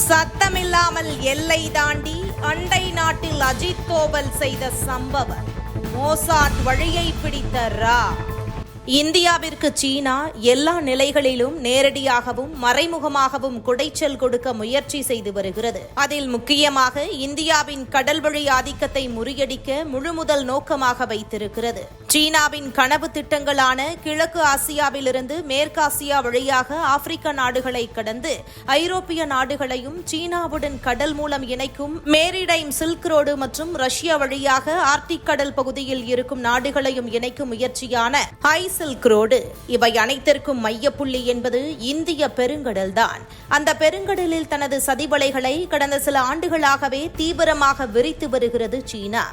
சத்தமில்லாமல் எல்லை தாண்டி அண்டை நாட்டில் அஜித் தோவல் செய்த சம்பவம். மோசாட் வழியை பிடித்த ரா. இந்தியாவிற்கு சீனா எல்லா நிலைகளிலும் நேரடியாகவும் மறைமுகமாகவும் குடைச்சல் கொடுக்க முயற்சி செய்து வருகிறது. அதில் முக்கியமாக இந்தியாவின் கடல்வழி ஆதிக்கத்தை முறியடிக்க முழுமுதல் நோக்கமாக வைத்திருக்கிறது. சீனாவின் கனவு திட்டங்களான கிழக்கு ஆசியாவிலிருந்து மேற்காசியா வழியாக ஆப்பிரிக்க நாடுகளை கடந்து ஐரோப்பிய நாடுகளையும் சீனாவுடன் கடல் மூலம் இணைக்கும் மேரிடைம் சில்க் ரோடு மற்றும் ரஷ்யா வழியாக ஆர்டிக் கடல் பகுதியில் இருக்கும் நாடுகளையும் இணைக்கும் முயற்சியான ஹை சில்க் ரோடு. இவை அனைத்திற்கும் மையப்புள்ளி என்பது இந்திய பெருங்கடல்தான். அந்த பெருங்கடலில் தனது சதிவலைகளை கடந்த சில ஆண்டுகளாகவே தீவிரமாக விரித்து வருகிறது சீனா.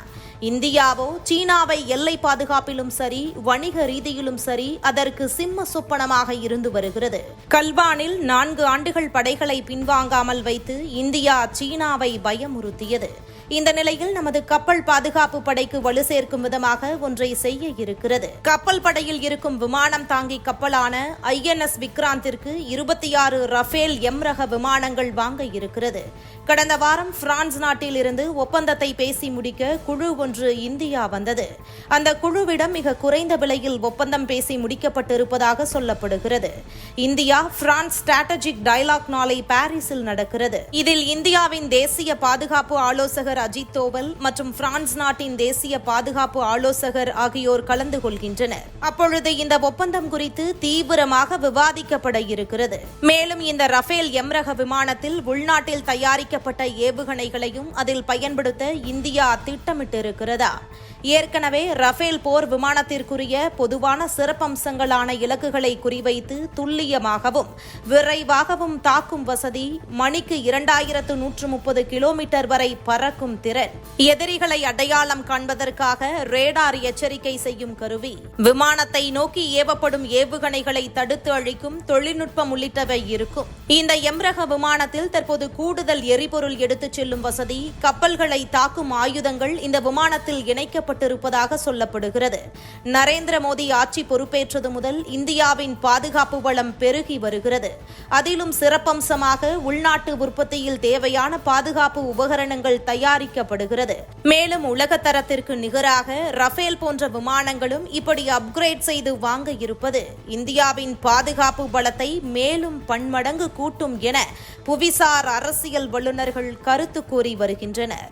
இந்தியாவோ சீனாவை எல்லை பாதுகாப்பிலும் சரி வணிக ரீதியிலும் சரி அதற்கு சிம்ம சொப்பனமாக இருந்து வருகிறது. கல்வானில் நான்கு ஆண்டுகள் படைகளை பின்வாங்காமல் வைத்து இந்தியா சீனாவை பயமுறுத்தியது. இந்த நிலையில் நமது கப்பல் பாதுகாப்பு படைக்கு வலு சேர்க்கும் விதமாக ஒன்றை செய்ய இருக்கிறது. கப்பல் படையில் இருக்கும் விமானம் தாங்கி கப்பலான ஐஎன்எஸ் விக்ராந்திற்கு இருபத்தி ஆறு ரஃபேல் எம் ரக விமானங்கள் வாங்க இருக்கிறது. கடந்த வாரம் பிரான்ஸ் நாட்டில் இருந்து ஒப்பந்தத்தை பேசி முடிக்க குழு ஒன்று இந்தியா வந்தது. அந்த குழுவிடம் மிக குறைந்த விலையில் ஒப்பந்தம் பேசி முடிக்கப்பட்டிருப்பதாக சொல்லப்படுகிறது. இந்தியா பிரான்ஸ் ஸ்ட்ராட்டஜிக் டயலாக் நாளை பாரிஸில் நடக்கிறது. இதில் இந்தியாவின் தேசிய பாதுகாப்பு ஆலோசகர் அஜித் தோவல் மற்றும் பிரான்ஸ் நாட்டின் தேசிய பாதுகாப்பு ஆலோசகர் ஆகியோர் கலந்து கொள்கின்றனர். அப்பொழுது இந்த ஒப்பந்தம் குறித்து தீவிரமாக விவாதிக்கப்பட இருக்கிறது. மேலும் இந்த ரஃபேல் எம்ரக விமானத்தில் உள்நாட்டில் தயாரிக்கப்பட்ட ஏவுகணைகளையும் அதில் பயன்படுத்த இந்தியா திட்டமிட்டிருக்கிறதா? ஏற்கனவே ரஃபேல் போர் விமானத்திற்குரிய பொதுவான சிறப்பம்சங்களான இலக்குகளை குறிவைத்து துல்லியமாகவும் விரைவாகவும் தாக்கும் வசதி மணிக்கு இரண்டாயிரத்து நூற்று முப்பது கிலோமீட்டர் வரை பறக்கும் திறன். எதிரிகளை அடையாளம் காண்பதற்காக ரேடார் எச்சரிக்கை செய்யும் கருவி. விமானத்தை நோக்கி ஏவப்படும் ஏவுகணைகளை தடுத்து அழிக்கும் தொழில்நுட்பம் உள்ளிட்டவை இருக்கும். இந்த எம்ரக விமானத்தில் தற்போது கூடுதல் எரிபொருள் எடுத்துச் செல்லும் வசதி கப்பல்களை தாக்கும் ஆயுதங்கள் இந்த விமானத்தில் இணைக்கப்பட்டிருப்பதாக சொல்லப்படுகிறது. நரேந்திர மோடி ஆட்சி பொறுப்பேற்றது முதல் இந்தியாவின் பாதுகாப்பு வளம் பெருகி வருகிறது. அதிலும் சிறப்பம்சமாக உள்நாட்டு உற்பத்தியில் தேவையான பாதுகாப்பு உபகரணங்கள் தயாரிக்கப்படுகிறது. மேலும் உலகத்தரத்திற்கு நிகராக ரஃபேல் போன்ற விமானங்களும் இப்படி அப்கிரேட் செய்து வாங்க இருப்பது இந்தியாவின் பாதுகாப்பு பலத்தை மேலும் பன்மடங்கு கூட்டும் என புவிசார் அரசியல் வல்லுநர்கள் கருத்து கூறி வருகின்றனர்.